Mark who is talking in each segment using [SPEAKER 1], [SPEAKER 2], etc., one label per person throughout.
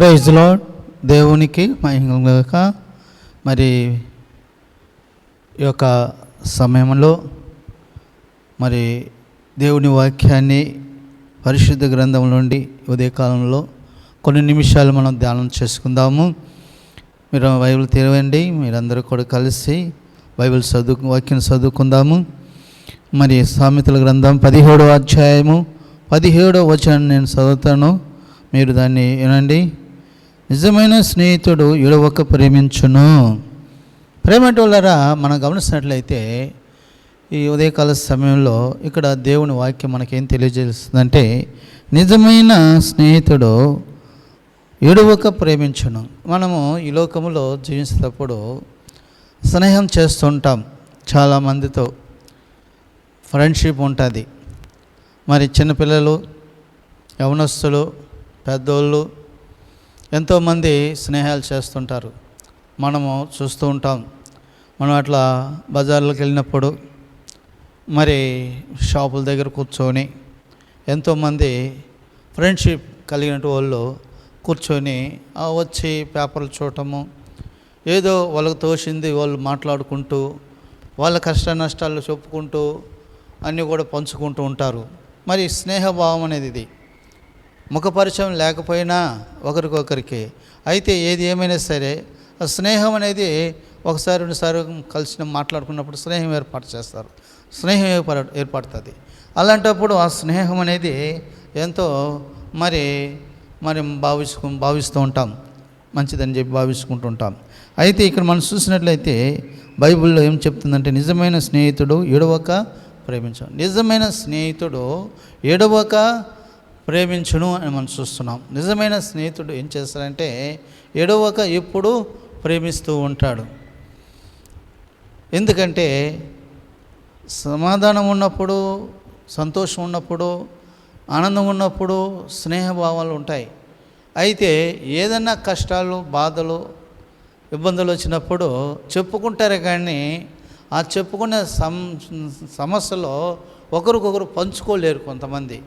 [SPEAKER 1] Praise దేవునికి మహిమగాక మరి ఈ యొక్క సమయంలో మరి దేవుని వాక్యాన్ని పరిశుద్ధ గ్రంథం నుండి ఉదయకాలంలో కొన్ని నిమిషాలు మనం ధ్యానం చేసుకుందాము. మీరు బైబిల్ తెరవండి మీరందరూ కూడా కలిసి బైబిల్ చదువు వాక్యం చదువుకుందాము. మరి సామెతల గ్రంథం పదిహేడవ అధ్యాయము పదిహేడవ వచనం నేను చదువుతాను. మీరు దాన్ని వినండి. నిజమైన స్నేహితుడు ఎడవక ప్రేమించును. ప్రేమటోళ్ళరా మనం గమనించినట్లయితే ఈ ఉదయకాల సమయంలో ఇక్కడ దేవుని వాక్యం మనకేం తెలియజేస్తుందంటే నిజమైన స్నేహితుడు ఎడవక ప్రేమించును. మనము ఈ లోకములో జీవించేటప్పుడు స్నేహం చేస్తుంటాం చాలామందితో. ఫ్రెండ్షిప్ ఉంటుంది. మరి చిన్నపిల్లలు యవనస్తులు పెద్దోళ్ళు ఎంతోమంది స్నేహాలు చేస్తుంటారు. మనము చూస్తూ ఉంటాం. మనం అట్లా బజార్లకు వెళ్ళినప్పుడు మరి షాపుల దగ్గర కూర్చొని ఎంతోమంది ఫ్రెండ్షిప్ కలిగిన వాళ్ళు కూర్చొని వచ్చి పేపర్లు చూడటము ఏదో వాళ్ళకు తోచింది వాళ్ళు మాట్లాడుకుంటూ వాళ్ళ కష్ట నష్టాలు చెప్పుకుంటూ అన్నీ కూడా పంచుకుంటూ ఉంటారు. మరి స్నేహభావం అనేది ఇది. ముఖపరిచయం లేకపోయినా ఒకరికొకరికి. అయితే ఏది ఏమైనా సరే ఆ స్నేహం అనేది ఒకసారి రెండుసారి కలిసి మాట్లాడుకున్నప్పుడు స్నేహం ఏర్పాటు చేస్తారు. స్నేహం ఏర్పడ ఏర్పడుతుంది. అలాంటప్పుడు ఆ స్నేహం అనేది ఎంతో మరి మరి భావించుకు భావిస్తూ ఉంటాం. మంచిదని చెప్పి భావించుకుంటూ ఉంటాం. అయితే ఇక్కడ మనం చూసినట్లయితే బైబిల్లో ఏం చెప్తుందంటే నిజమైన స్నేహితుడు ఎడవక ప్రేమించాం. నిజమైన స్నేహితుడు ఎడవక ప్రేమించును అని మనం చూస్తున్నాం. నిజమైన స్నేహితుడు ఏం చేస్తాడంటే ఎడవక ఎప్పుడూ ప్రేమిస్తూ ఉంటాడు. ఎందుకంటే సమాధానం ఉన్నప్పుడు సంతోషం ఉన్నప్పుడు ఆనందం ఉన్నప్పుడు స్నేహభావాలు ఉంటాయి. అయితే ఏదన్నా కష్టాలు బాధలు ఇబ్బందులు వచ్చినప్పుడు చెప్పుకుంటారే కానీ ఆ చెప్పుకునే సమ సమస్యలో ఒకరికొకరు పంచుకోలేరు కొంతమంది.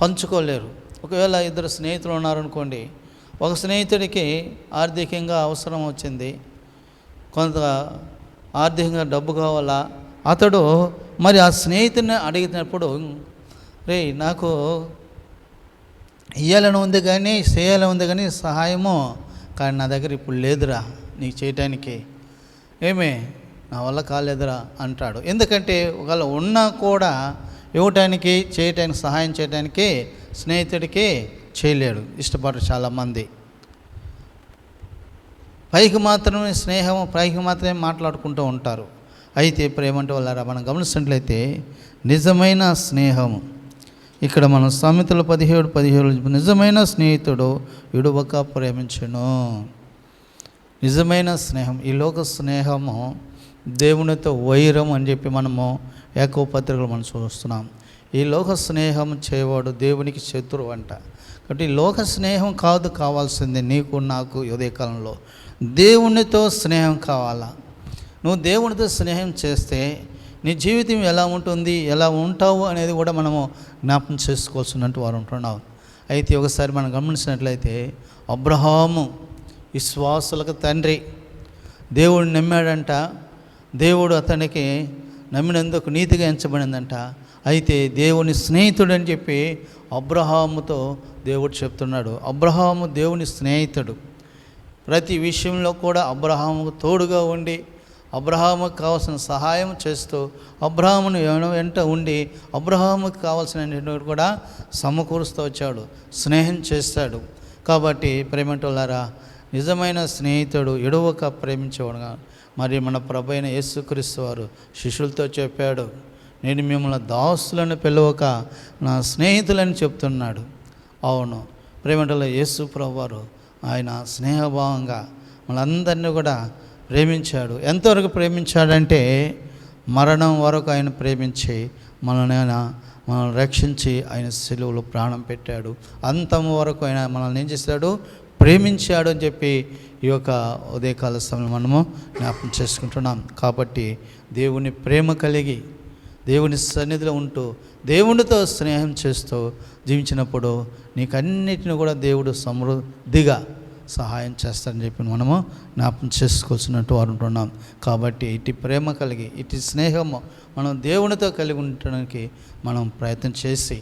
[SPEAKER 1] పంచుకోలేరు. ఒకవేళ ఇద్దరు స్నేహితులు ఉన్నారనుకోండి ఒక స్నేహితుడికి ఆర్థికంగా అవసరం వచ్చింది కొంత ఆర్థికంగా డబ్బు కావాలా అతడు మరి ఆ స్నేహితుడిని అడిగినప్పుడు రే నాకు ఇయ్యాలని ఉంది కానీ చేయాలని ఉంది కానీ సహాయము కానీ నా దగ్గర ఇప్పుడు లేదురా నీకు చేయటానికి. ఏమే నా వల్ల కాలేదురా అంటాడు. ఎందుకంటే ఒకవేళ ఉన్నా కూడా ఇవ్వటానికి చేయటానికి సహాయం చేయడానికి స్నేహితుడికి చేయలేడు ఇష్టపడరు చాలామంది. పైకి మాత్రమే స్నేహం పైకి మాత్రమే మాట్లాడుకుంటూ ఉంటారు. అయితే ప్రేమంటే వాళ్ళ మనం గమనిస్తున్నట్లయితే నిజమైన స్నేహము. ఇక్కడ మనం సామెతలు పదిహేడు పదిహేడు నిజమైన స్నేహితుడు విడువక ప్రేమించును. నిజమైన స్నేహం ఈ లోక స్నేహము దేవునితో వైరం అని చెప్పి మనము ఏకో పత్రికలు మనం చూస్తున్నాం. ఈ లోక స్నేహం చేయవాడు దేవునికి శత్రువు అంట. కాబట్టి లోక స్నేహం కాదు కావాల్సింది నీకు నాకు ఉదయకాలంలో. దేవునితో స్నేహం కావాలా? నువ్వు దేవునితో స్నేహం చేస్తే నీ జీవితం ఎలా ఉంటుంది ఎలా ఉంటావు అనేది కూడా మనము జ్ఞాపకం చేసుకోవాల్సినట్టు వారు ఉంటున్నావు అయితే ఒకసారి మనం గమనించినట్లయితే అబ్రహాము విశ్వాసులకు తండ్రి. దేవుడు నమ్మాడంట. దేవుడు అతనికి నమ్మినందుకు నీతిగా ఎంచబడిందంట. అయితే దేవుని స్నేహితుడు అని చెప్పి అబ్రహాముతో దేవుడు చెప్తున్నాడు. అబ్రహాము దేవుని స్నేహితుడు. ప్రతి విషయంలో కూడా అబ్రహాము తోడుగా ఉండి అబ్రహాముకు కావాల్సిన సహాయం చేస్తూ అబ్రహామును వెంట ఉండి అబ్రహాముకు కావాల్సిన కూడా సమకూరుస్తూ వచ్చాడు. స్నేహం చేస్తాడు. కాబట్టి ప్రేమటోలారా నిజమైన స్నేహితుడు ఎడవక ప్రేమించేవాడుగా మరి మన ప్రభు అయిన యేసుక్రీస్తు వారు శిష్యులతో చెప్పాడు నేను మిమ్మల్ని దాసులను పిలవక నా స్నేహితులని చెప్తున్నాడు. అవును ప్రేమటలో యేసు ప్రభువారు ఆయన స్నేహభావంగా మనందరినీ కూడా ప్రేమించాడు. ఎంతవరకు ప్రేమించాడంటే మరణం వరకు ఆయన ప్రేమించి మనల్ని ఆయన మనల్ని రక్షించి ఆయన సెలువులో ప్రాణం పెట్టాడు. అంతం వరకు ఆయన మనల్ని ఏం చేశాడు? ప్రేమించాడు అని చెప్పి ఈ యొక్క ఉదయకాల సమయంలో మనము జ్ఞాపకం చేసుకుంటున్నాం. కాబట్టి దేవుని ప్రేమ కలిగి దేవుని సన్నిధిలో ఉంటూ దేవునితో స్నేహం చేస్తూ జీవించినప్పుడు నీకు అన్నిటిని కూడా దేవుడు సమృద్ధిగా సహాయం చేస్తారని చెప్పి మనము జ్ఞాపకం చేసుకోవాల్సినట్టు వారు ఉంటున్నాం. కాబట్టి ఇటు ప్రేమ కలిగి ఇటు స్నేహము మనం దేవునితో కలిగి ఉండటానికి మనం ప్రయత్నం చేసి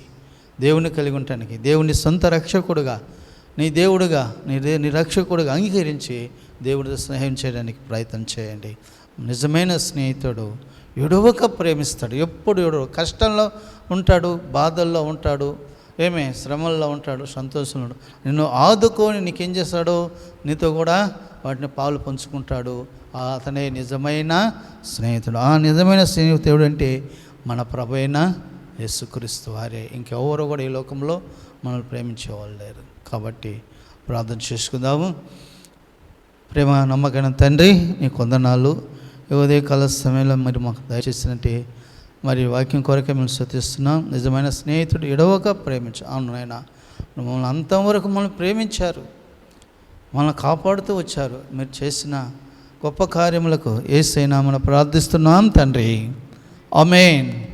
[SPEAKER 1] దేవుని కలిగి ఉండటానికి దేవుని సొంత రక్షకుడుగా నీ దేవుడుగా నీ దే నీ రక్షకుడుగా అంగీకరించి దేవుడితో స్నేహం చేయడానికి ప్రయత్నం చేయండి. నిజమైన స్నేహితుడు ఎడవక ప్రేమిస్తాడు. ఎప్పుడు ఎడవ కష్టంలో ఉంటాడు బాధల్లో ఉంటాడు ఏమే శ్రమల్లో ఉంటాడు సంతోషంలో నిన్ను ఆదుకొని నీకేం చేస్తాడు నీతో కూడా వాటిని పాలు పంచుకుంటాడు. అతనే నిజమైన స్నేహితుడు. ఆ నిజమైన స్నేహితుడు అంటే మన ప్రభు యేసుక్రీస్తు వారే. ఇంకెవరు కూడా ఈ లోకంలో మనల్ని ప్రేమించేవాళ్ళు లేరు. కాబట్టి ప్రార్థన చేసుకుందాము. ప్రేమ నమ్మకమైన తండ్రి నీ కొందనాలు ఉదయ కాల సమయంలో మరి మాకు దయచేసినట్టే మరి వాక్యం కొరకే మేము శృతిస్తున్నాం నిజమైన స్నేహితుడు ఎడవక ప్రేమించు అవును నాయన. మమ్మల్ని అంతవరకు మమ్మల్ని ప్రేమించారు. మనల్ని కాపాడుతూ వచ్చారు. మీరు చేసిన గొప్ప కార్యములకు ఏసైనా మనం ప్రార్థిస్తున్నాం తండ్రి. అమేన్